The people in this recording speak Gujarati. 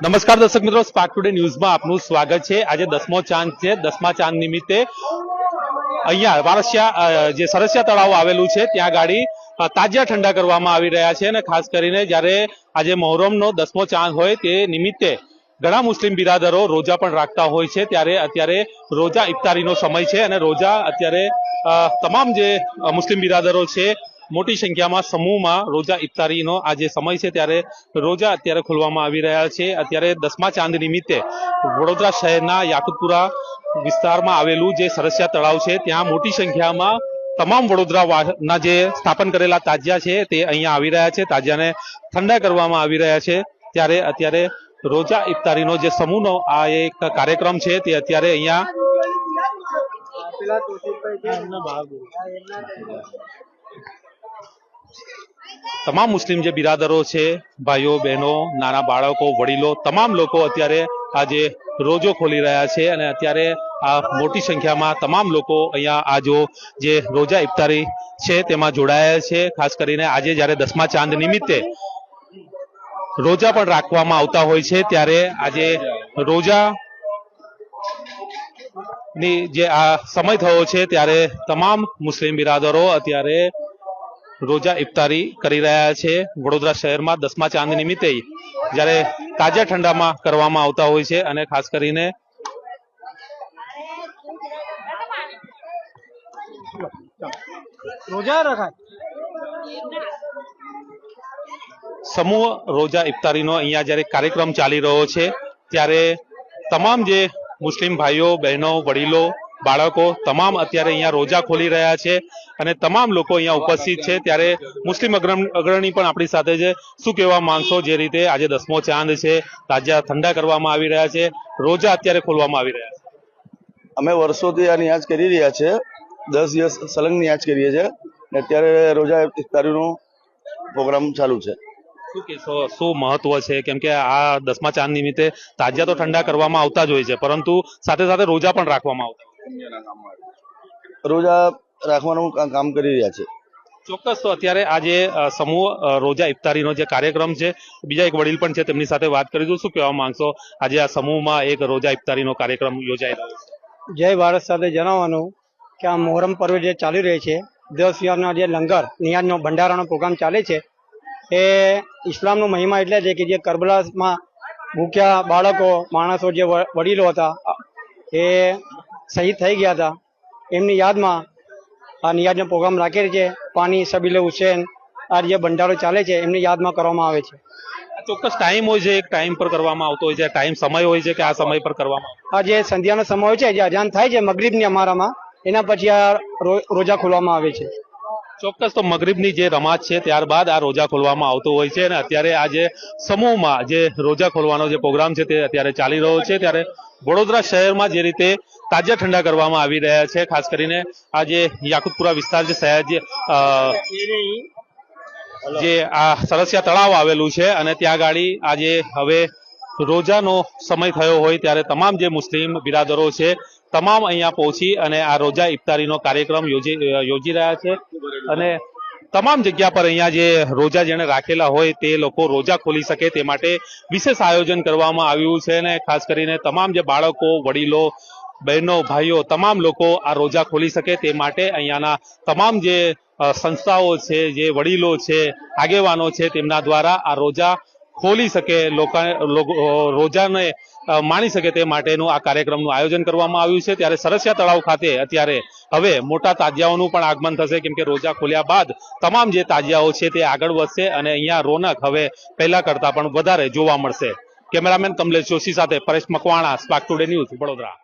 નમસ્કાર દર્શક મિત્રો સ્પાર્ક ટુડે ન્યૂઝમાં આપનું સ્વાગત છે. આજે દસમો ચાંદ છે. દસમા ચાંદ નિમિત્તે અહીંયા વારસિયા જે સરસિયા તળાવ આવેલું છે, ત્યાં ગાડી તાજિયા ઠંડા કરવામાં આવી રહ્યા છે અને ખાસ કરીને જ્યારે આજે મોહરમનો દસમો ચાંદ હોય તે નિમિત્તે ઘણા મુસ્લિમ બિરાદરો રોજા પણ રાખતા હોય છે. ત્યારે અત્યારે રોજા ઇફતારીનો સમય છે અને રોજા અત્યારે તમામ જે મુસ્લિમ બિરાદરો છે મોટી સંખ્યામાં સમૂહમાં રોજા ઇફતારીનો આ જે સમય છે ત્યારે રોજા અત્યારે ખોલવામાં આવી રહ્યા છે. અત્યારે દસમા ચાંદ નિમિત્તે વડોદરા શહેરના યાકુતપુરા વિસ્તારમાં આવેલું જે સરસિયા તળાવ છે, ત્યાં મોટી સંખ્યામાં તમામ વડોદરા વા- જે સ્થાપન કરેલા તાજિયા છે તે અહીંયા આવી રહ્યા છે. તાજિયાને ઠંડા કરવામાં આવી રહ્યા છે. ત્યારે અત્યારે રોજા ઇફતારીનો જે સમૂહનો આ એક કાર્યક્રમ છે તે અત્યારે અહીંયા તમામ મુસ્લિમ જે બિરાદરો છે, ભાઈઓ, બહેનો, નાના બાળકો, વડીલો, તમામ લોકો અત્યારે આજે રોજો ખોલી રહ્યા છે અને અત્યારે આ મોટી સંખ્યામાં તમામ લોકો અહીંયા આ જો જે રોજા ઇફતારી છે તેમાં જોડાયા છે. ખાસ કરીને આજે જ્યારે દસમા ચાંદ નિમિત્તે રોજા પણ રાખવામાં આવતા હોય છે, ત્યારે આજે રોજા ની જે આ સમય થયો છે, ત્યારે તમામ મુસ્લિમ બિરાદરો અત્યારે રોજા ઇફતારી કરી રહ્યા છે. વડોદરા શહેરમાં દસમા ચાંદ નિમિત્તે જ્યારે તાજા ઠંડામાં કરવામાં આવતા હોય છે અને ખાસ કરીને રોજા રખાય. સમૂહ રોજા ઇફતારીનો અહીંયા જ્યારે કાર્યક્રમ ચાલી રહ્યો છે ત્યારે તમામ જે મુસ્લિમ ભાઈઓ બહેનો વડીલો બાળકો તમામ અત્યારે અહીંયા રોજા ખોલી રહ્યા છે અને તમામ લોકો અહીંયા ઉપસ્થિત છે. ત્યારે મુસ્લિમ અગ્રણી પણ આપણી સાથે છે. શું કહેવા માંગશો જે રીતે આજે દસમો ચાંદ છે? તાજા ઠંડા કરવામાં આવી રહ્યા છે. રોજા અત્યારે ખોલવામાં આવી રહ્યા છે. અમે વર્ષોથી આ નિયાજ કરી રહ્યા છે. દસ દિવસ સલંગની યાદ કરીએ છીએ. ને અત્યારે રોજા ઇફતારીનો પ્રોગ્રામ ચાલુ છે. શું કહેશો? શું મહત્વ છે? કેમ કે આ દસમા ચાંદ નિમિત્તે તાજા તો ઠંડા કરવામાં આવતા જ હોય છે. પરંતુ સાથે સાથે રોજા પણ રાખવામાં આવતા રોજા રાખવાનું કામ કરી રહ્યા છે. ચોક્કસ તો અત્યારે આ જે સમૂહ રોજા ઇફતારીનો જે કાર્યક્રમ છે બીજા એક વડીલ પણ છે તેમની સાથે વાત કરીશું શું કહેવા માંગશો? આજે આ સમૂહમાં એક રોજા ઇફતારીનો કાર્યક્રમ યોજાઈ રહ્યો છે. જય ભારત સાથે જણાવવાનું કે આ મોહરમ પર્વ જે ચાલી રહી છે દસ યરના જે લંગર નિયાજનો ભંડારાનો પ્રોગ્રામ ચાલે છે એ ઇસ્લામનો મહિમા એટલે છે કે જે કરબલામાં ભૂખ્યા બાળકો માણસો જે વ- વડીલો હતા એ શહીદ થઈ ગયા હતા. એમની યાદમાં આ નિયાજનો પ્રોગ્રામ રાખેલ છે. પાણી સબીલે હુસેન આ જે ભંડારો ચાલે છે એમની યાદમાં કરવામાં આવે છે. ચોક્કસ ટાઈમ હોય છે એક ટાઈમ પર કરવામાં આવતો હોય છે ટાઈમ સમય હોય છે કે આ સમય પર કરવામાં આ જે સંધ્યાનો સમય હોય છે જે અજાન થાય છે મગરીબની અમારામાં એના પછી આ રોજા ખોલવામાં આવે છે. ચોક્કસ તો મગરીબની જે રમાજ છે ત્યારબાદ આ રોજા ખોલવામાં આવતો હોય છે અને અત્યારે આ જે સમૂહમાં જે રોજા ખોલવાનો જે પ્રોગ્રામ છે તે અત્યારે ચાલી રહ્યો છે. ત્યારે વડોદરા શહેરમાં જે રીતે તાજા ઠંડા કરવામાં આવી રહ્યા છે, ખાસ કરીને આ જે યાકુતપુરા વિસ્તાર જે શહેર જે જે આ સરસિયા તળાવ આવેલું છે અને ત્યાં ગાડી આજે હવે રોજાનો સમય થયો હોય ત્યારે તમામ જે મુસ્લિમ બિરાદરો છે, તમામ અહીંયા પહોંચી અને આ રોજા ઇફતારીનો કાર્યક્રમ યોજી યોજી રહ્યા છે. અને તમામ જગ્યા પર અહીંયા જે રોજા જેણે રાખેલા હોય તે લોકો રોજા ખોલી શકે તે માટે વિશેષ આયોજન કરવામાં આવ્યું છે અને ખાસ કરીને તમામ જે બાળકો, વડીલો, બહેનો, ભાઈઓ, તમામ લોકો આ રોજા ખોલી શકે તે માટે અહીંયાના તમામ જે સંસ્થાઓ છે, જે વડીલો છે, આગેવાનો છે તેમના દ્વારા આ રોજા ખોલી શકે રોજાને માણી શકે તે માટેનું આ કાર્યક્રમનું આયોજન કરવામાં આવ્યું છે. ત્યારે સરસિયા તળાવ ખાતે અત્યારે હવે મોટા તાજિયાઓનું પણ આગમન થશે. કેમ કે રોજા ખોલ્યા બાદ તમામ જે તાજિયાઓ છે તે આગળ વધશે અને અહીંયા રોનક હવે પહેલા કરતા પણ વધારે જોવા મળશે. કેમેરામેન કમલેશ જોશી સાથે Paresh Makwana, spark today news Vadodara.